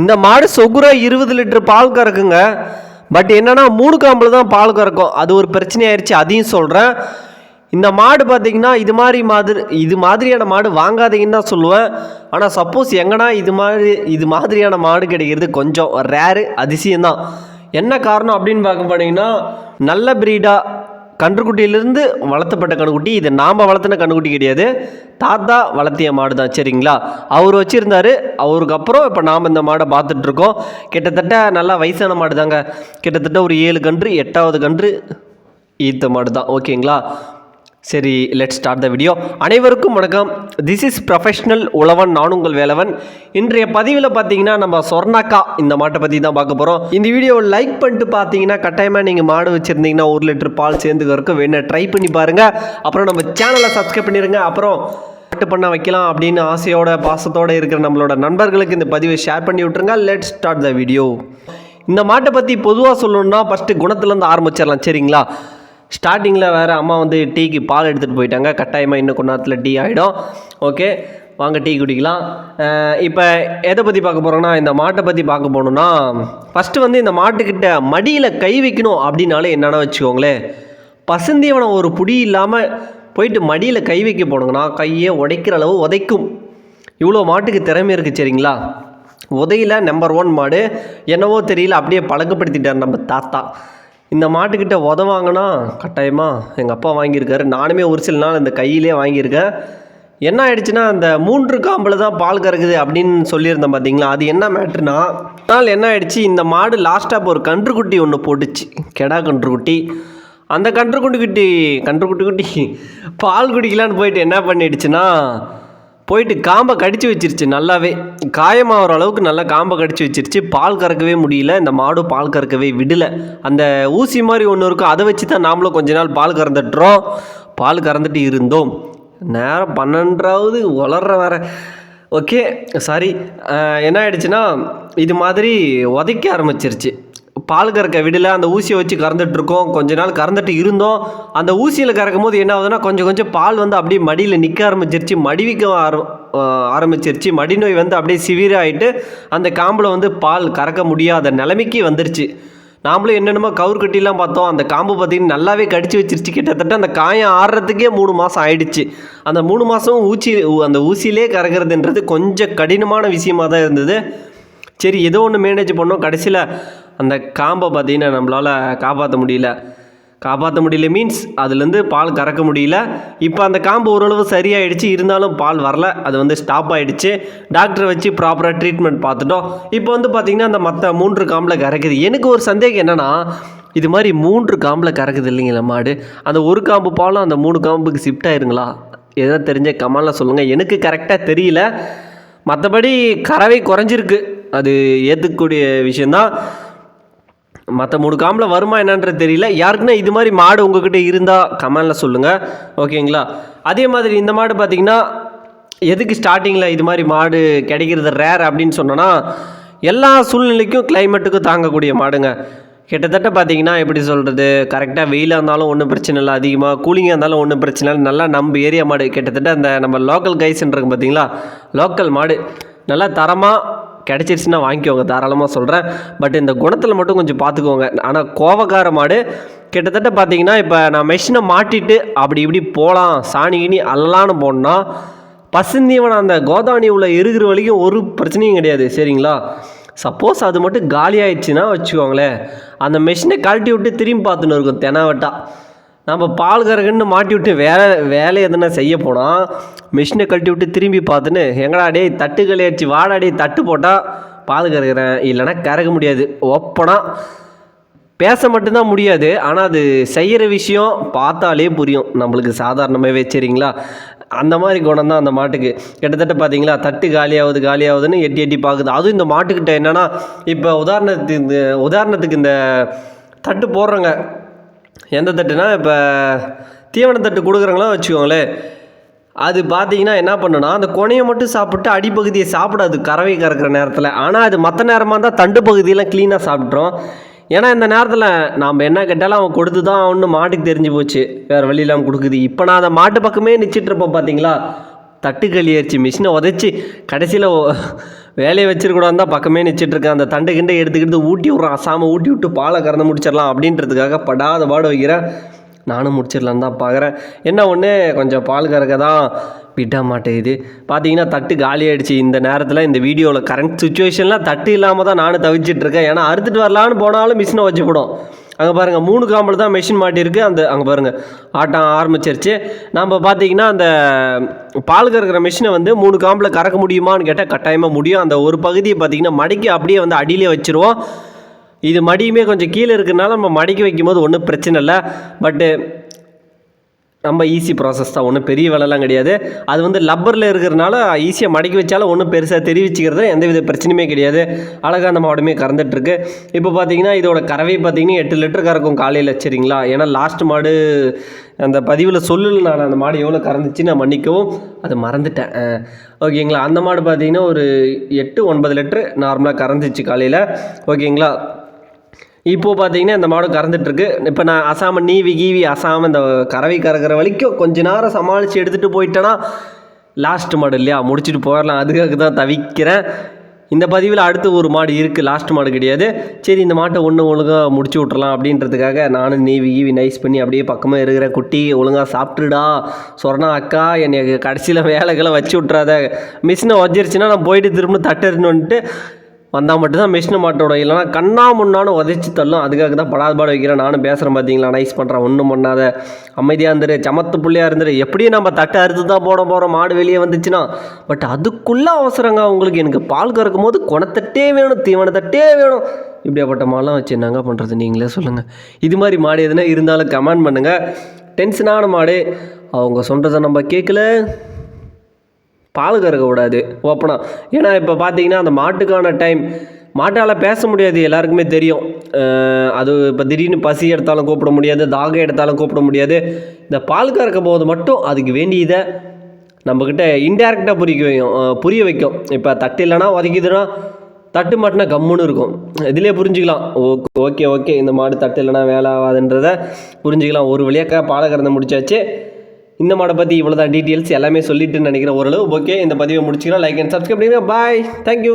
இந்த மாடு சொகுரா இருபது லிட்டர் பால் கறக்குங்க. பட் என்னென்னா மூணு காம்பில் தான் பால் கறக்கும். அது ஒரு பிரச்சனையாயிருச்சு அதையும் சொல்கிறேன் இந்த மாடு பார்த்தீங்கன்னா இது மாதிரி மாதிரி இது மாதிரியான மாடு வாங்காதீங்கன்னு தான் சொல்லுவேன். ஆனால் சப்போஸ் எங்கன்னா இது மாதிரி இது மாதிரியான மாடு கிடைக்கிறது கொஞ்சம் ரேரு அதிசயம்தான். என்ன காரணம் அப்படின்னு பார்க்க போனீங்கன்னா நல்ல ப்ரீடாக கன்றுக்குட்டியிலிருந்து வளர்த்தப்பட்ட கன்றுக்குட்டி. இது நாம் வளர்த்துன கன்றுக்குட்டி கிடையாது. தாத்தா வளர்த்திய மாடு தான் சரிங்களா? அவர் வச்சுருந்தார். அவருக்கு அப்புறம் இப்போ நாம் இந்த மாடை பார்த்துட்ருக்கோம். கிட்டத்தட்ட நல்லா வயசான மாடு தாங்க கிட்டத்தட்ட ஒரு ஏழு கன்று எட்டாவது கன்று ஈத்த மாடு தான் ஓகேங்களா? சரி லெட் ஸ்டார்ட் த வீடியோ அனைவருக்கும் வணக்கம். திஸ் இஸ் ப்ரொஃபஷ்னல் உழவன் நான் உங்கள் வேலவன். இன்றைய பதிவில் பார்த்தீங்கன்னா நம்ம சொர்ணாக்கா இந்த மாட்டை பற்றி தான் பார்க்க போகிறோம் இந்த வீடியோவை லைக் பண்ணிட்டு பார்த்தீங்கன்னா கட்டாயமாக நீங்கள் மாடு வச்சுருந்தீங்கன்னா ஒரு லிட்டர் பால் சேர்ந்துக்கிறதுக்கு கறக்கும் வேணா ட்ரை பண்ணி பாருங்கள் அப்புறம் நம்ம சேனலை சப்ஸ்கிரைப் பண்ணிடுங்க அப்புறம் மாட்டு பண்ண வைக்கலாம் அப்படின்னு ஆசையோட பாசத்தோடு இருக்கிற நம்மளோட நண்பர்களுக்கு இந்த பதிவை ஷேர் பண்ணி விட்டுருங்க. லெட் ஸ்டார்ட் த வீடியோ இந்த மாட்டை பற்றி பொதுவாக சொல்லணுன்னா ஃபஸ்ட்டு குணத்துலேருந்து ஆரம்பிச்சிடலாம். சரிங்களா? ஸ்டார்டிங்கில் வேறு அம்மா வந்து டீக்கு பால் எடுத்துகிட்டு போயிட்டாங்க. கட்டாயமாக இன்னும் கொஞ்ச நேரத்தில் டீ ஆகிடும் ஓகே வாங்க டீ குடிக்கலாம். இப்போ எதை பற்றி பார்க்க போகிறோன்னா இந்த மாட்டை பற்றி பார்க்க போகணுன்னா ஃபஸ்ட்டு வந்து இந்த மாட்டுக்கிட்ட மடியில் கை வைக்கணும் அப்படின்னாலே என்னென்ன வச்சுக்கோங்களேன். பசுந்தீவனம் ஒரு புடி இல்லாமல் போயிட்டு மடியில் கை வைக்க போனோங்கன்னா கையை உடைக்கிற அளவு உதைக்கும். இவ்வளோ மாட்டுக்கு திறமை இருக்குது சரிங்களா? உதையில் நம்பர் ஒன் மாடு. என்னவோ தெரியல அப்படியே பழக்கப்படுத்திட்டார் நம்ம தாத்தா. இந்த மாட்டுக்கிட்ட உத வாங்கினா கட்டாயமாக எங்கள் அப்பா வாங்கியிருக்காரு. நானுமே ஒரு சில நாள் இந்த கையிலே வாங்கியிருக்கேன். என்ன ஆயிடுச்சுன்னா அந்த மூன்று காம்பில் தான் பால் கறக்குது அப்படின்னு சொல்லியிருந்தேன் பார்த்தீங்களா அது என்ன மேட்ருனா நாள் என்ன ஆயிடுச்சு? இந்த மாடு லாஸ்ட்டாக ஒரு கன்றுக்குட்டி ஒன்று போட்டுச்சு. கெடா கன்றுக்குட்டி அந்த கன்றுக்குட்டி கன்றுக்குட்டி குட்டி பால் குடிக்கலான்னு போயிட்டு என்ன பண்ணிடுச்சுன்னா போயிட்டு காம்பை கடிச்சு வச்சிருச்சு நல்லாவே. காயமாகிற அளவுக்கு நல்லா காம்பை கடிச்சு வச்சிருச்சு. பால் கறக்கவே முடியல. இந்த மாடு பால் கறக்கவே விடலை. அந்த ஊசி மாதிரி ஒன்று இருக்கும். அதை வச்சு தான் நாமளும் கொஞ்ச நாள் பால் கறந்துட்டுறோம். பால் கறந்துட்டு இருந்தோம். நேரம் பன்னெண்டாவது வளர்ற வேற. Okay sorry. என்ன ஆயிடுச்சுன்னா இது மாதிரி உதைக்க ஆரம்பிச்சிருச்சு. பால் கறக்க விடல அந்த ஊசியை வச்சு கறந்துட்டு இருக்கோம் கொஞ்ச நாள் கறந்துட்டு இருந்தோம். அந்த ஊசியில் கறக்கும் போது என்ன ஆகுதுன்னா கொஞ்சம் கொஞ்சம் பால் வந்து அப்படியே மடியில் நிற்க ஆரம்பிச்சிருச்சு மடிவிக்க ஆர ஆரம்பிச்சிருச்சு. மடி நோய் வந்து அப்படியே சிவியராகிட்டு அந்த காம்பில் வந்து பால் கறக்க முடியாத நிலைமைக்கு வந்துருச்சு. நாமளும் என்னென்னமோ கவுர் கட்டிலாம் பார்த்தோம். அந்த காம்பு பார்த்தீங்கன்னா நல்லாவே கடிச்சு வச்சிருச்சு. கிட்டத்தட்ட அந்த காயம் ஆடுறதுக்கே மூணு மாதம் ஆயிடுச்சு. அந்த மூணு மாதமும் ஊசி அந்த ஊசியிலே கறக்கிறதுன்றது கொஞ்சம் கடினமான விஷயமா தான் இருந்தது. சரி ஏதோ ஒன்று மேனேஜ் பண்ணோம். கடைசியில் அந்த காம்பை பார்த்தீங்கன்னா நம்மளால் காப்பாற்ற முடியல. காப்பாற்ற முடியல மீன்ஸ் அதுலேருந்து பால் கறக்க முடியல. இப்போ அந்த காம்பு ஓரளவு சரியாயிடுச்சு. இருந்தாலும் பால் வரல. அது வந்து ஸ்டாப் ஆகிடுச்சு டாக்டரை வச்சு ப்ராப்பராக ட்ரீட்மெண்ட் பார்த்துட்டோம். இப்போ வந்து பார்த்திங்கன்னா அந்த மற்ற மூன்று காம்பில் கறக்குது. எனக்கு ஒரு சந்தேகம் என்னென்னா இது மாதிரி மூன்று காம்பில் கறக்குது இல்லைங்களா மாடு? அந்த ஒரு காம்பு பாலும் அந்த மூணு காம்புக்கு ஷிஃப்ட் ஆயிருங்களா? எதனா தெரிஞ்ச கமெண்டில் சொல்லுங்கள் எனக்கு கரெக்டாக தெரியல. மற்றபடி கறவை குறைஞ்சிருக்கு. அது ஏற்றுக்கக்கூடிய விஷயந்தான் மற்ற மூணு காம்பில் வருமா என்னன்றது தெரியல. யாருக்குன்னா இது மாதிரி மாடு உங்ககிட்ட இருந்தால் கமெண்டில் சொல்லுங்கள் ஓகேங்களா? அதே மாதிரி இந்த மாடு பார்த்தீங்கன்னா எதுக்கு ஸ்டார்டிங்கில் இது மாதிரி மாடு கிடைக்கிறது ரேர் அப்படின்னு சொன்னோன்னா எல்லா சூழ்நிலைக்கும் கிளைமேட்டுக்கும் தாங்கக்கூடிய மாடுங்க. கிட்டத்தட்ட பார்த்தீங்கன்னா எப்படி சொல்கிறது கரெக்டாக வெயிலாக இருந்தாலும் ஒன்றும் பிரச்சனை இல்லை. அதிகமாக கூலிங்காக இருந்தாலும் ஒன்றும் பிரச்சனை இல்லை. நல்லா நம்ம ஏரியா மாடு கிட்டத்தட்ட அந்த நம்ம லோக்கல் கைஸ்ன்றது பார்த்தீங்களா லோக்கல் மாடு. நல்லா தரமாக கிடச்சிருச்சுன்னா வாங்கிக்கோங்க தாராளமாக சொல்கிறேன் பட் இந்த குணத்தில் மட்டும் கொஞ்சம் பார்த்துக்கோங்க ஆனால் கோவக்கார மாடு கிட்டத்தட்ட பார்த்தீங்கன்னா இப்போ நான் மெஷினை மாட்டிட்டு அப்படி இப்படி போகலாம் சாணி கிணி அல்லலான்னு போனால் பசுந்தீவனம் அந்த கோதாவணி உள்ள இருக்கிற வரைக்கும் ஒரு பிரச்சனையும் கிடையாது சரிங்களா? சப்போஸ் அது மட்டும் காலி ஆயிடுச்சுன்னா வச்சுக்கோங்களேன். அந்த மெஷினை கழட்டி விட்டு திரும்பி பார்த்துன்னு இருக்கும் தெனாவட்டா. நம்ம பால் கறக்குன்னு மாட்டி விட்டு வேலை வேலை எதுனா செய்ய போனால் மிஷினை கழட்டி விட்டு திரும்பி பார்த்துன்னு எங்கடா டே தட்டு கலையாச்சு வாடா தட்டு போட்டால் பால் கறக்குறேன் இல்லைன்னா கறக்க முடியாது. ஒப்பனா பேச மட்டும்தான் முடியாது. ஆனால் அது செய்கிற விஷயம் பார்த்தாலே புரியும். நம்மளுக்கு சாதாரணமாகவே சரிங்களா? அந்த மாதிரி குணம் தான் அந்த மாட்டுக்கு. கிட்டத்தட்ட பார்த்தீங்களா தட்டு காலியாகுது காலியாகுதுன்னு எட்டி எட்டி பார்க்குது அதுவும் இந்த மாட்டுக்கிட்ட என்னென்னா இப்போ உதாரணத்துக்கு இந்த உதாரணத்துக்கு இந்த தட்டு போடுறோங்க எந்த தட்டுனா இப்போ தீவன தட்டு கொடுக்குறாங்களோ வச்சுக்கோங்களேன். அது பார்த்தீங்கன்னா என்ன பண்ணுன்னா அந்த கொனையை மட்டும் சாப்பிட்டு அடிப்பகுதியை சாப்பிடாது கறவை கறக்கிற நேரத்தில். ஆனால் அது மற்ற நேரமாக இருந்தால் தண்டு பகுதியெல்லாம் க்ளீனாக சாப்பிட்றோம் ஏன்னா இந்த நேரத்தில் நாம் என்ன கேட்டாலும் அவன் கொடுத்து தான் அவனு மாட்டுக்கு தெரிஞ்சு போச்சு. வேறு வழியெல்லாம் கொடுக்குது. இப்போ நான் அந்த மாட்டு பக்கமே நிச்சிட்ருப்போம் பார்த்தீங்களா தட்டு களி அரிச்சு மிஷினை உதைச்சி கடைசியில் வேலையை வச்சிருக்கூடாது தான் பக்கமே நிச்சிட்டு இருக்கேன். அந்த தண்டை கிண்டை எடுத்துக்கிட்டு ஊட்டி விட்றான். அசாம ஊட்டி விட்டு பாலை கறந்து முடிச்சிடலாம் அப்படின்றதுக்காக படாத பாடு வைக்கிறேன். நானும் முடிச்சிடலான்னு தான் பார்க்குறேன். என்ன ஒன்று கொஞ்சம் பால் கறக்க தான் விட மாட்டேங்குது. பார்த்தீங்கன்னா தட்டு காலி ஆகிடுச்சு இந்த நேரத்தில் இந்த வீடியோவில் கரண்ட் சுச்சுவேஷனில் தட்டு இல்லாமல் தான் நானும் தவிச்சிட்ருக்கேன் ஏன்னா அறுத்துட்டு வரலான்னு போனாலும் மிஷினை வச்சு அங்கே பாருங்கள் மூணு காம்பில் தான் மெஷின் மாட்டியிருக்கு. அந்த அங்கே பாருங்கள் ஆட்டம் ஆரம்பிச்சிருச்சு. நம்ம பார்த்தீங்கன்னா அந்த பால் கறக்கிற மிஷினை வந்து மூணு காம்பில் கறக்க முடியுமான்னு கேட்டால் கட்டாயமாக முடியும். அந்த ஒரு பகுதியை பார்த்தீங்கன்னா மடிக்கு அப்படியே வந்து அடியிலே வச்சுருவோம். இது மடியுமே கொஞ்சம் கீழே இருக்கிறனால நம்ம மடக்கி வைக்கும்போது ஒன்றும் பிரச்சனை இல்லை. பட்டு ரொம்ப ஈஸி ப்ராசஸ் தான். ஒன்றும் பெரிய வேலைலாம் கிடையாது. அது வந்து லப்பரில் இருக்கிறனால ஈஸியாக மடக்கி வச்சாலும் ஒன்றும் பெருசாக தெரிவிச்சுக்கிறது எந்த வித பிரச்சனையுமே கிடையாது. அழகாக அந்த மாடுமே கறந்துட்டுருக்கு. இப்போ பார்த்தீங்கன்னா இதோட கறவை பார்த்தீங்கன்னா எட்டு லிட்டர் கறக்கும் காலையில் சரிங்களா? ஏன்னா லாஸ்ட் மாடு அந்த பதிவில் சொல்லல நான். அந்த மாடு எவ்வளோ கறந்துச்சு நான் மன்னிக்கவும். அது மறந்துட்டேன். ஓகேங்களா? அந்த மாடு பார்த்தீங்கன்னா ஒரு எட்டு ஒன்பது லிட்டரு நார்மலாக கறந்துச்சு காலையில். ஓகேங்களா? இப்போ பார்த்தீங்கன்னா இந்த மாடு கறந்துட்டுருக்கு. இப்போ நான் அசாம நீவி கீவி அசாம இந்த கறவை கறக்கிற வரைக்கும் கொஞ்ச நேரம் சமாளித்து எடுத்துகிட்டு போயிட்டேன்னா லாஸ்ட் மாடு இல்லையா? முடிச்சுட்டு போயிடலாம் அதுக்காக தான் தவிக்கிறேன். இந்த பதிவில் அடுத்து ஒரு மாடு இருக்குது லாஸ்ட் மாடு கிடையாது. சரி இந்த மாட்டை ஒன்று ஒழுங்காக முடிச்சு விட்றலாம் அப்படின்றதுக்காக நானும் நீவி கீவி நைஸ் பண்ணி அப்படியே பக்கமாக இருக்கிறேன் குட்டி ஒழுங்காக சாப்பிட்டுடா சொன்னா அக்கா என்னை கடைசியில் வேலைகளை வச்சு விட்றாத மிஷினை வச்சிருச்சுன்னா நான் போயிட்டு திரும்ப தட்டுறணுன்ட்டு வந்தால் மட்டும்தான் மிஷினை மாட்டோட. இல்லைனா கண்ணா முன்னான்னு உதைச்சி தள்ளும். அதுக்காக தான் படாத பாட வைக்கிறேன். நானும் பேசுகிறேன் பார்த்தீங்களா நைஸ் பண்ணுறேன் ஒன்றும் பண்ணாத. அமைதியாக இருந்துரு. சமத்து பிள்ளையாக இருந்துரு. எப்படியும் நம்ம தட்டை அறுத்து தான் போட போகிறோம் மாடு வெளியே வந்துச்சுன்னா. பட் அதுக்குள்ளே அவசரங்க. அவங்களுக்கு எனக்கு பால் கறக்கும் போது குணத்தட்டே வேணும். தீவனத்தட்டே வேணும். இப்படியாப்பட்ட மாடெலாம் வச்சு என்னங்க பண்ணுறது நீங்களே சொல்லுங்கள் இது மாதிரி மாடு எதுனா இருந்தாலும் கமெண்ட் பண்ணுங்கள் டென்ஷனான மாடு. அவங்க சொல்கிறத நம்ம கேட்கல. பால் கறக்க ஓப்பனாக ஏன்னா இப்போ பார்த்தீங்கன்னா அந்த மாட்டுக்கான டைம் மாட்டால் பேச முடியாது எல்லாருக்குமே தெரியும். அது இப்போ திடீர்னு பசி எடுத்தாலும் கூப்பிட முடியாது தாகம் எடுத்தாலும் கூப்பிட முடியாது. இந்த பால் கறக்க போது மட்டும் அதுக்கு வேண்டியதை நம்மக்கிட்ட இன்டேரக்டாக புரிய வைக்கும் புரிய வைக்கும். இப்போ தட்டு இல்லைன்னா உதைக்குதுன்னா தட்டு மாட்டினா கம்முன்னு இருக்கும். இதிலே புரிஞ்சுக்கலாம். ஓகே ஓகே ஓகே இந்த மாடு தட்டு இல்லைன்னா வேலை ஆகாதுன்றதை புரிஞ்சுக்கலாம். ஒரு வழியாக பாலை கறந்து முடிச்சாச்சு. இந்த மாடை பற்றி இவ்வளோ தான் டீட்டெயில்ஸ் எல்லாமே சொல்லிட்டு நினைக்கிறேன் ஓரளவு. ஓகே இந்த பதிவை முடிச்சுக்கலாம். லைக் அண்ட் சப்ஸ்கிரைப் பண்ணுங்க பாய் தேங்க்யூ